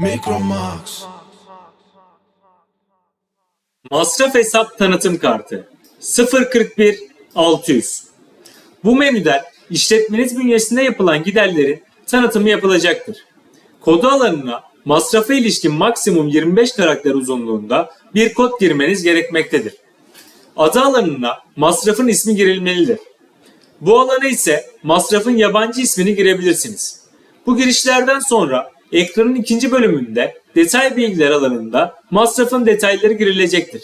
Micromax. Masraf hesap tanıtım kartı 041 600. Bu menüden işletmeniz bünyesinde yapılan giderlerin tanıtımı yapılacaktır. Kodu alanına masrafa ilişkin maksimum 25 karakter uzunluğunda bir kod girmeniz gerekmektedir. Adı alanına masrafın ismi girilmelidir. Bu alana ise masrafın yabancı ismini girebilirsiniz. Bu girişlerden sonra ekranın ikinci bölümünde detay bilgiler alanında masrafın detayları girilecektir.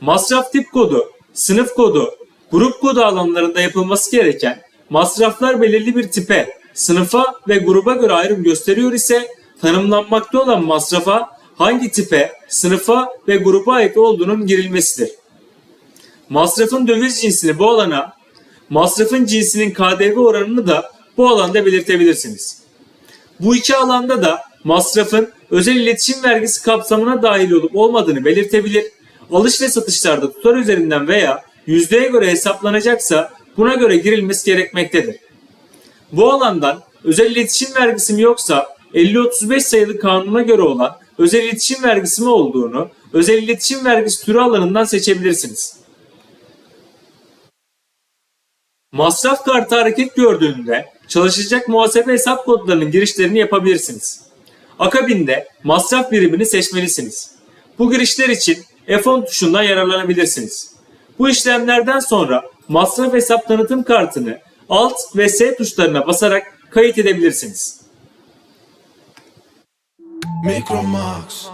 Masraf tip kodu, sınıf kodu, grup kodu alanlarında yapılması gereken masraflar belirli bir tipe, sınıfa ve gruba göre ayrım gösteriyor ise tanımlanmakta olan masrafa hangi tipe, sınıfa ve gruba ait olduğunun girilmesidir. Masrafın döviz cinsini bu alana, masrafın cinsinin KDV oranını da bu alanda belirtebilirsiniz. Bu iki alanda da masrafın özel iletişim vergisi kapsamına dahil olup olmadığını belirtebilir. Alış ve satışlarda tutar üzerinden veya yüzdeye göre hesaplanacaksa buna göre girilmesi gerekmektedir. Bu alandan özel iletişim vergisi mi yoksa 50-35 sayılı kanuna göre olan özel iletişim vergisi mi olduğunu özel iletişim vergisi türü alanından seçebilirsiniz. Masraf kartı hareket gördüğünde çalışacak muhasebe hesap kodlarının girişlerini yapabilirsiniz. Akabinde masraf birimini seçmelisiniz. Bu girişler için F10 tuşundan yararlanabilirsiniz. Bu işlemlerden sonra masraf hesap tanıtım kartını Alt ve S tuşlarına basarak kayıt edebilirsiniz. Micromax.